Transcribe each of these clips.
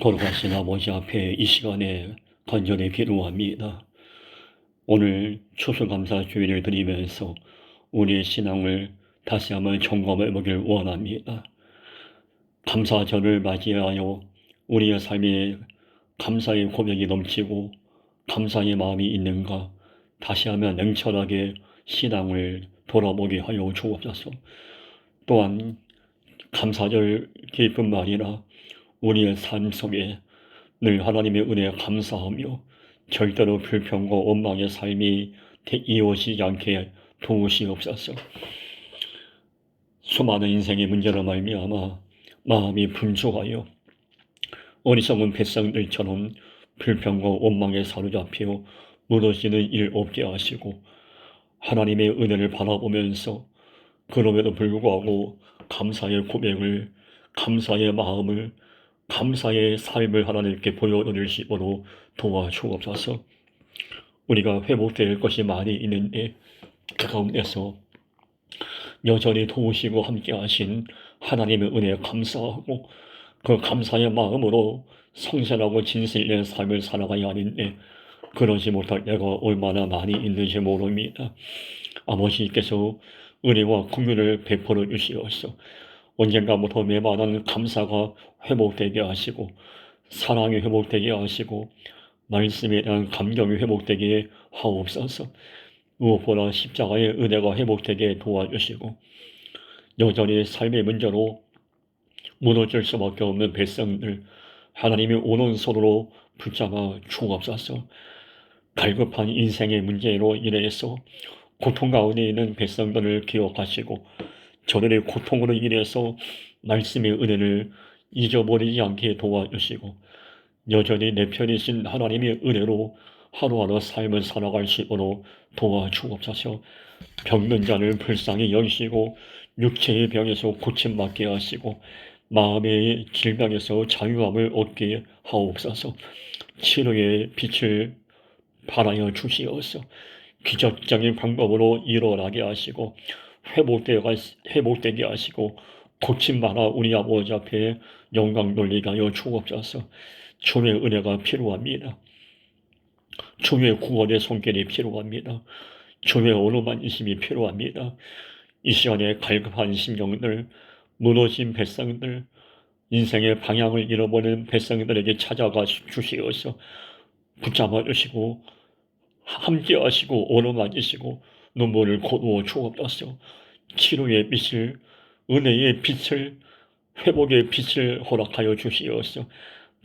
돌아가신 아버지 앞에 이 시간에 간절히 기도합니다. 오늘 추수감사 주일을 드리면서 우리의 신앙을 다시 한번 점검해 보길 원합니다. 감사절을 맞이하여 우리의 삶에 감사의 고백이 넘치고 감사의 마음이 있는가 다시 한번 냉철하게 신앙을 돌아보게 하여 주옵소서. 또한 감사절 기쁨 아니라 우리의 삶 속에 늘 하나님의 은혜에 감사하며 절대로 불평과 원망의 삶이 이어지지 않게 도우시옵소서. 수많은 인생의 문제로 말미암아 마음이 분주하여 어리석은 백성들처럼 불평과 원망에 사로잡혀 무너지는 일 없게 하시고 하나님의 은혜를 바라보면서 그럼에도 불구하고 감사의 고백을 감사의 마음을 감사의 삶을 하나님께 보여드릴 수 있도록 도와주옵소서. 우리가 회복될 것이 많이 있는데 그 가운데서 여전히 도우시고 함께 하신 하나님의 은혜에 감사하고 그 감사의 마음으로 성실하고 진실된 삶을 살아가야 하는데 그러지 못할 때가 얼마나 많이 있는지 모릅니다. 아버지께서 은혜와 긍휼을 베풀어 주시옵소서. 언젠가부터 매만한 감사가 회복되게 하시고 사랑이 회복되게 하시고 말씀에 대한 감정이 회복되게 하옵소서. 무엇보다 십자가의 은혜가 회복되게 도와주시고 여전히 삶의 문제로 무너질 수밖에 없는 백성들 하나님의 오른손으로 붙잡아 주옵소서. 갈급한 인생의 문제로 인해서 고통 가운데 있는 백성들을 기억하시고 저들의 고통으로 인해서 말씀의 은혜를 잊어버리지 않게 도와주시고 여전히 내 편이신 하나님의 은혜로 하루하루 삶을 살아갈 수 있도록 도와주옵소서. 병든 자를 불쌍히 여기시고 육체의 병에서 고침받게 하시고 마음의 질병에서 자유함을 얻게 하옵소서. 치료의 빛을 바라여 주시옵소서. 기적적인 방법으로 일어나게 하시고 회복되게 하시고 고침 받아 우리 아버지 앞에 영광 돌리게 하여 주옵소서 주의 은혜가 필요합니다. 주의 구원의 손길이 필요합니다. 주의 어루만이심이 필요합니다. 이 시간에 갈급한 심령들, 무너진 백성들, 인생의 방향을 잃어버린 백성들에게 찾아가 주시어서 붙잡아 주시고 함께 하시고 어루만지시고 눈물을 거두어 주옵소서. 치료의 빛을 은혜의 빛을 회복의 빛을 허락하여 주시어서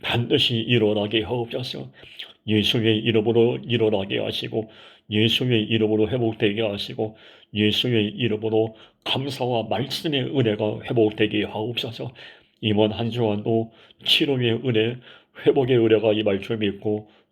반드시 일어나게 하옵소서. 예수의 이름으로 일어나게 하시고 예수의 이름으로 회복되게 하시고 예수의 이름으로 감사와 말씀의 은혜가 회복되게 하옵소서. 이번 한 주간도 치료의 은혜 회복의 은혜가 임할 줄 믿고